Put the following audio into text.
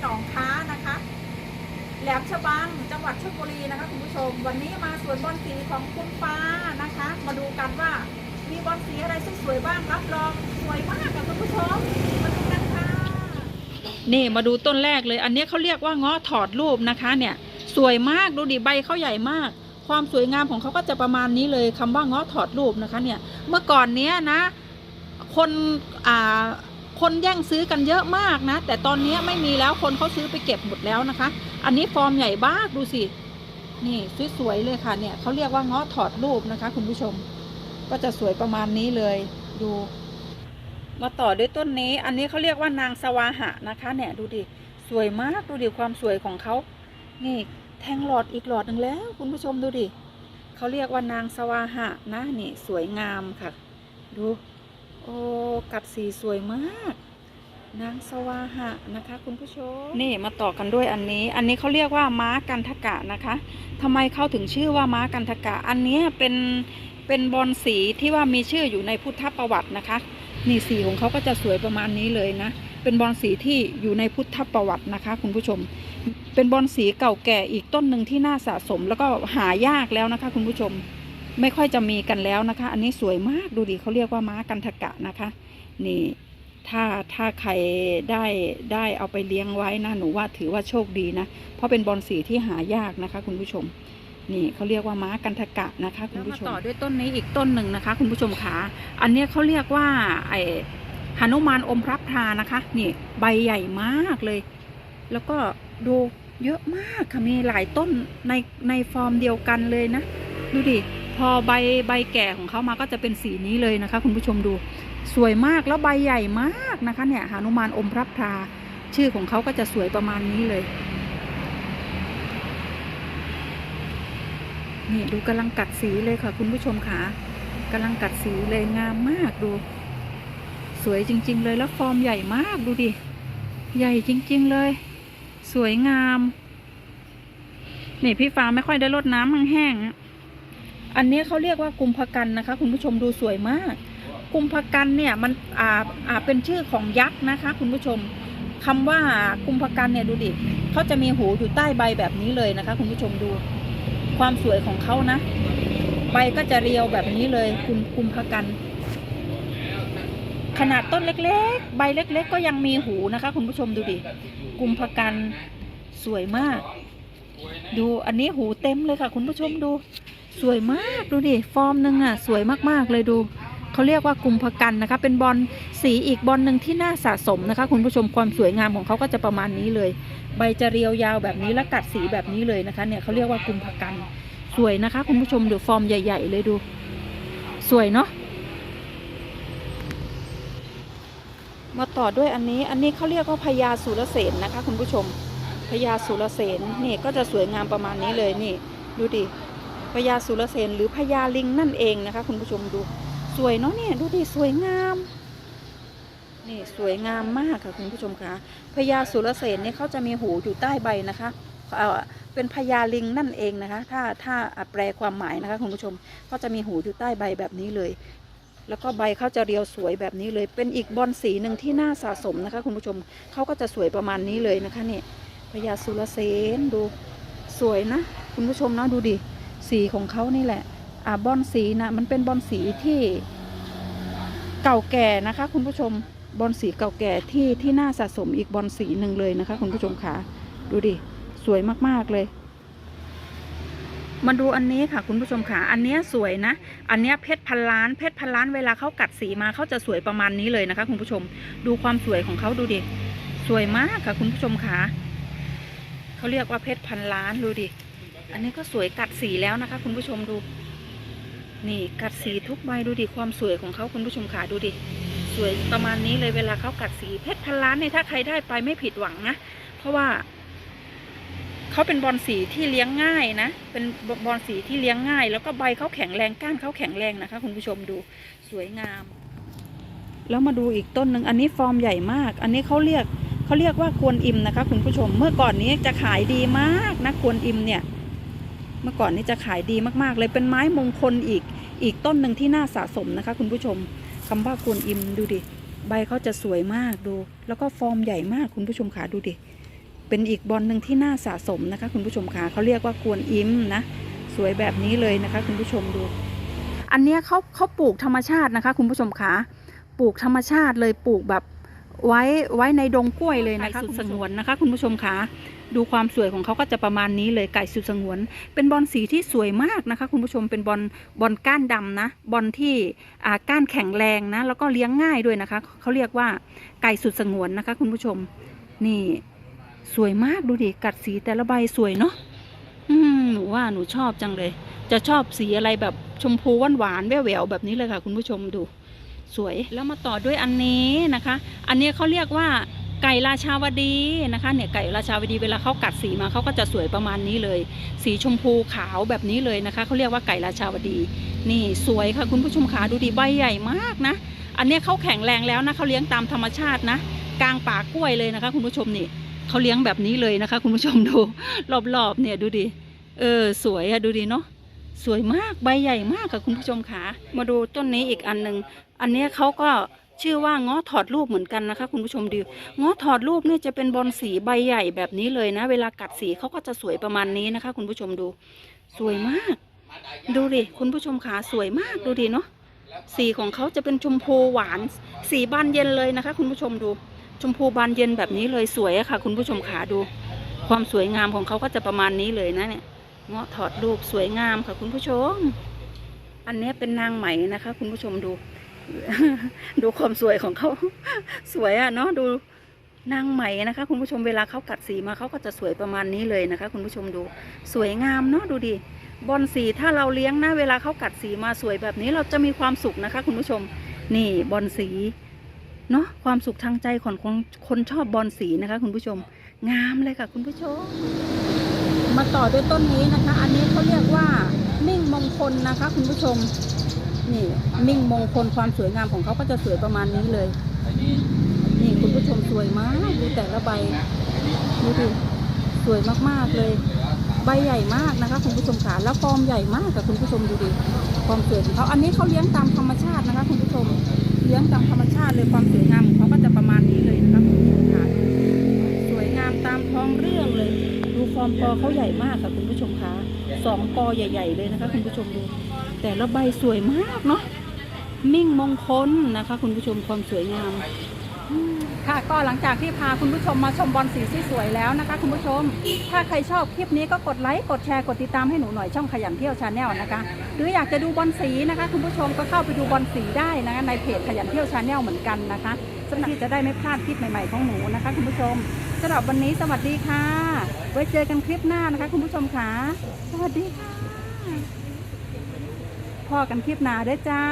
หนองค้านะคะแหลมฉบังจังหวัดชลบุรีนะคะคุณผู้ชม วันนี้มาสวนบอลสีของคุณป้านะคะ มาดูกันว่ามีบอลสีอะไรสวยๆบ้างรับรองสวยมากค่ะคุณผู้ชมมาดูกันค่ะนี่มาดูต้นแรกเลย อันนี้เขาเรียกว่าง้อถอดรูปนะคะเนี่ย สวยมากดูดิใบเขาใหญ่มาก ความสวยงามของเขาก็จะประมาณนี้เลยคำว่าง้อถอดรูปนะคะเนี่ยเมื่อก่อนเนี้ยนะ คนอ่า คนแย่งซื้อกันเยอะมากนะ แต่ตอนนี้ไม่มีแล้วคนเขาซื้อไปเก็บหมดแล้วนะคะ อันนี้ฟอร์มใหญ่บ้ากดูสินี่สวยๆเลยค่ะเนี่ยเขาเรียกว่าง้อถอดรูปนะคะ คุณผู้ชม ก็จะสวยประมาณนี้เลยดูมาต่อด้วยต้นนี้ อันนี้เขาเรียกว่านางสวาหะนะคะ เนี่ยดูดิสวยมากดูดิความสวยของเขานี่แทงหลอดอีกหลอดหนึ่งแล้ว คุณผู้ชมดูดิเขาเรียกว่านางสวาหะนะนี่สวยงามค่ะ ดู โอ้กัดสีสวยมาก นางสวาหะนะคะ คุณผู้ชม นี่มาต่อกันด้วยอันนี้ อันนี้เขาเรียกว่าม้ากันทกะนะคะทำไมเขาถึงชื่อว่าม้ากันทกะ อันนี้เป็นเป็นบอลสีที่ว่ามีชื่ออยู่ในพุทธประวัตินะคะ นี่สีของเขาก็จะสวยประมาณนี้เลยนะ เป็นบอลสีที่อยู่ในพุทธประวัตินะคะ คุณผู้ชม เป็นบอลสีเก่าแก่อีกต้นหนึ่งที่น่าสะสม แล้วก็หายากแล้วนะคะ คุณผู้ชม ไม่ค่อยจะมีกันแล้วนะคะ อันนี้สวยมากดูดิเขาเรียกว่าม้ากันทกะนะคะ นี่ถ้าถ้าใครได้ได้เอาไปเลี้ยงไว้นะหนูว่าถือว่าโชคดีนะ เพราะเป็นบอลสีที่หายากนะคะ คุณผู้ชม นี่เขาเรียกว่าม้ากันทกะนะคะคุณผู้ชมต่อด้วยต้นนี้อีกต้นหนึ่งนะคะ คุณผู้ชมขาอันนี้เขาเรียกว่าไอหนุมานอมพระพรานะคะ นี่ใบใหญ่มากเลย แล้วก็ดูเยอะมากค่ะมีหลายต้นในในฟอร์มเดียวกันเลยนะ ดูดิ พอใบใบแก่ของเขามาก็จะเป็นสีนี้เลยนะคะ คุณผู้ชมดูสวยมากแล้วใบใหญ่มากนะคะเนี่ยหานุมานอมพระพราชื่อของเขาก็จะสวยประมาณนี้เลยนี่ดูกำลังกัดสีเลยค่ะ คุณผู้ชมค่ะกำลังกัดสีเลยงามมากดู สวยจริง ๆ เลยแล้วฟอร์มใหญ่มากดูดิ ใหญ่จริง ๆ เลย สวยงาม นี่พี่ฟ้าไม่ค่อยได้รดน้ำแห้งๆ อันนี้เขาเรียกว่ากุมภกันนะคะ คุณผู้ชมดูสวยมาก กุมภกันเนี่ยมันอ่าอ่าเป็นชื่อของยักษ์นะคะ คุณผู้ชมคำว่ากุมภกันเนี่ยดูดิเขาจะมีหูอยู่ใต้ใบแบบนี้เลยนะคะ คุณผู้ชมดู ความสวยของเขานะ ใบก็จะเรียวแบบนี้เลยคุณกุมภกัน ขนาดต้นเล็ก ๆ ใบเล็ก ๆ ก็ยังมีหูนะคะ คุณผู้ชมดูดิกุมภกันสวยมาก ดูอันนี้หูเต็มเลยค่ะ คุณผู้ชมดู สวยมากดูดิฟอร์มหนึ่งอะสวยมากๆเลยดูเขาเรียกว่ากุมภกันนะคะ เป็นบอลสีอีกบอลหนึ่งที่น่าสะสมนะคะ คุณผู้ชมความสวยงามของเขาก็จะประมาณนี้เลย ใบจะเรียวยาวแบบนี้และกัดสีแบบนี้เลยนะคะ เนี่ยเขาเรียกว่ากุมภกันสวยนะคะ คุณผู้ชมดูฟอร์มใหญ่ ๆ เลยดู สวยเนาะมาต่อด้วยอันนี้อันนี้เขาเรียกว่าพญาสุรเสนนะคะ คุณผู้ชมพญาสุรเสนนี่ก็จะสวยงามประมาณนี้เลยนี่ ดูดิ พญาสุรเสนหรือพญาลิงนั่นเองนะคะ คุณผู้ชมดูสวยเนาะเนี่ยดูดิสวยงามนี่สวยงามมากค่ะคุณผู้ชมคะพญาสุรเสนเนี่ยเขาจะมีหูอยู่ใต้ใบนะคะเออเป็นพญาลิงนั่นเองนะคะ ถ้าถ้าแปลความหมายนะคะ คุณผู้ชมเขาจะมีหูอยู่ใต้ใบแบบนี้เลย แล้วก็ใบเขาจะเรียวสวยแบบนี้เลย เป็นอีกบอลสีหนึ่งที่น่าสะสมนะคะ คุณผู้ชมเขาก็จะสวยประมาณนี้เลยนะคะเนี่ยพญาสุรเสนดูสวยนะ คุณผู้ชมนะดูดิ สีของเขานี่แหละ อ่าบอลสีนะมันเป็นบอลสีที่เก่าแก่นะคะ คุณผู้ชมบอลสีเก่าแก่ที่ที่น่าสะสมอีกบอลสีหนึ่งเลยนะคะ คุณผู้ชมค่ะดูดิสวยมากๆเลยมาดูอันนี้ค่ะคุณผู้ชมค่ะ อันนี้สวยนะ อันนี้เพชรพันล้านเพชรพันล้านเวลาเขากัดสีมาเขาจะสวยประมาณนี้เลยนะคะ คุณผู้ชม ดูความสวยของเขาดูดิสวยมากค่ะ คุณผู้ชมค่ะเขาเรียกว่าเพชรพันล้านดูดิ อันนี้ก็สวยกัดสีแล้วนะคะ คุณผู้ชมดู นี่กัดสีทุกใบดูดิความสวยของเขาคุณผู้ชมขาดูดิสวยประมาณนี้เลยเวลาเขากัดสีเพชรพันล้านเนี่ยถ้าใครได้ไปไม่ผิดหวังนะเพราะว่าเขาเป็นบอลสีที่เลี้ยงง่ายนะ เป็นบอลสีที่เลี้ยงง่าย แล้วก็ใบเขาแข็งแรงก้านเขาแข็งแรงนะคะ คุณผู้ชมดูสวยงาม แล้วมาดูอีกต้นหนึ่งอันนี้ฟอร์มใหญ่มาก อันนี้เขาเรียกเขาเรียกว่ากวนอิมนะคะ คุณผู้ชมเมื่อก่อนนี้จะขายดีมากนะกวนอิมเนี่ย เมื่อก่อนนี้จะขายดีมากๆ เลยเป็นไม้มงคลอีกอีกต้นหนึ่งที่น่าสะสมนะคะ คุณผู้ชมคำว่ากวนอิมดูดิ ใบเขาจะสวยมากดู แล้วก็ฟอร์มใหญ่มากคุณผู้ชมขาดูดิ เป็นอีกบอลหนึ่งที่น่าสะสมนะคะ คุณผู้ชมคะเขาเรียกว่ากวนอิมนะ สวยแบบนี้เลยนะคะ คุณผู้ชมดู อันเนี้ยเขาเขาปลูกธรรมชาตินะคะ คุณผู้ชมคะปลูกธรรมชาติเลยปลูกแบบไว้ไว้ในดงกล้วยเลยนะคะไก่สุดคุณผู้ชมสงวนนะคะ คุณผู้ชมคะ ดูความสวยของเขาก็จะประมาณนี้เลยไก่สุดสงวน เป็นบอลสีที่สวยมากนะคะ คุณผู้ชมเป็นบอลบอลก้านดำนะ บอลที่ก้านแข็งแรงนะ แล้วก็เลี้ยงง่ายด้วยนะคะ เขาเรียกว่าไก่สุดสงวนนะคะ คุณผู้ชม นี่สวยมากดูดิกัดสีแต่ละใบสวยเนาะอืมหนูว่าหนูชอบจังเลย จะชอบสีอะไรแบบชมพูหวานหวานๆแววๆแบบนี้เลยค่ะ คุณผู้ชมดู สวยแล้วมาต่อด้วยอันนี้นะคะ อันนี้เขาเรียกว่า ไก่ราชาวดีนะคะเนี่ยไก่ราชาวดีเวลาเขากัดสีมาเขาก็จะสวยประมาณนี้เลย สีชมพูขาวแบบนี้เลยนะคะเขาเรียกว่าไก่ราชาวดี นี่สวยค่ะคุณผู้ชมขาดูดิใบใหญ่มากนะ อันนี้เขาแข็งแรงแล้วนะเขาเลี้ยงตามธรรมชาตินะ กลางป่ากล้วยเลยนะคะ คุณผู้ชมนี่เขาเลี้ยงแบบนี้เลยนะคะ คุณผู้ชมดูรอบๆเนี่ยดูดิเออสวยอะดูดิเนาะสวยมากใบใหญ่มากค่ะคุณผู้ชมขามาดูต้นนี้อีกอันหนึ่งอันนี้เขาก็ ชื่อว่าง้อถอดรูปเหมือนกันนะคะ คุณผู้ชมดูง้อถอดรูปเนี่ยจะเป็นบอลสีใบใหญ่แบบนี้เลยนะ เวลากัดสีเขาก็จะสวยประมาณนี้นะคะ คุณผู้ชมดู สวยมาก ดูดิคุณผู้ชมขาสวยมากดูดิเนาะสีของเขาจะเป็นชมพูหวาน สีบานเย็นเลยนะคะ คุณผู้ชมดู ชมพูบานเย็นแบบนี้เลยสวยอะค่ะ คุณผู้ชมขาดู ความสวยงามของเขาก็จะประมาณนี้เลยนะเนี่ยเงาะถอดรูปสวยงามค่ะคุณผู้ชม อันนี้เป็นนางไหมนะคะ คุณผู้ชมดู ดูความสวยของเขา สวยอะเนาะดูนางไหมนะคะ คุณผู้ชมเวลาเขากัดสีมาเขาก็จะสวยประมาณนี้เลยนะคะ คุณผู้ชมดูสวยงามเนาะดูดิบอลสีถ้าเราเลี้ยงนะเวลาเขากัดสีมาสวยแบบนี้เราจะมีความสุขนะคะ คุณผู้ชมนี่บอลสีเนาะความสุขทางใจของคนคนชอบบอลสีนะคะ คุณผู้ชม งามเลยค่ะ คุณผู้ชม มาต่อด้วยต้นนี้นะคะ อันนี้เขาเรียกว่ามิ่งมงคลนะคะ คุณผู้ชม นี่มิ่งมงคลความสวยงามของเขาก็จะสวยประมาณนี้เลย นี่คุณผู้ชมสวยมากดูแต่ละใบดูดิสวยมากๆเลย ใบใหญ่มากนะคะคุณผู้ชมขาแล้วฟอมใหญ่มากกับคุณผู้ชมดูดิความสวยของเขาอันนี้เขาเลี้ยงตามธรรมชาตินะคะคุณผู้ชมเลี้ยงตามธรรมชาติเลยความสวยงามของเขาก็จะประมาณนี้เลยนะคะคุณผู้ชมค่ะสวยงามตามท้องเรื่องเลย ดูฟอมปอเขาใหญ่มากค่ะคุณผู้ชมคะสองปอใหญ่ ๆ เลยนะคะคุณผู้ชมดู แต่ละใบสวยมากเนาะมิ่งมงคลนะคะ คุณผู้ชมความสวยงามค่ะก็หลังจากที่พาคุณผู้ชมมาชมบอลสีที่สวยแล้วนะคะ คุณผู้ชม ถ้าใครชอบคลิปนี้ก็กดไลค์กดแชร์กดติดตามให้หนูหน่อยช่องขยันเที่ยวชาแนลนะคะ หรืออยากจะดูบอลสีนะคะ คุณผู้ชมก็เข้าไปดูบอลสีได้นะคะในเพจขยันเที่ยวชาแนลเหมือนกันนะคะสำหรับที่จะได้ไม่พลาดคลิปใหม่ๆของหนูนะคะ คุณผู้ชมสำหรับวันนี้สวัสดีค่ะ ไว้เจอกันคลิปหน้านะคะ คุณผู้ชมค่ะสวัสดีค่ะ พ่อกันคลิปหน้าด้วยจ้า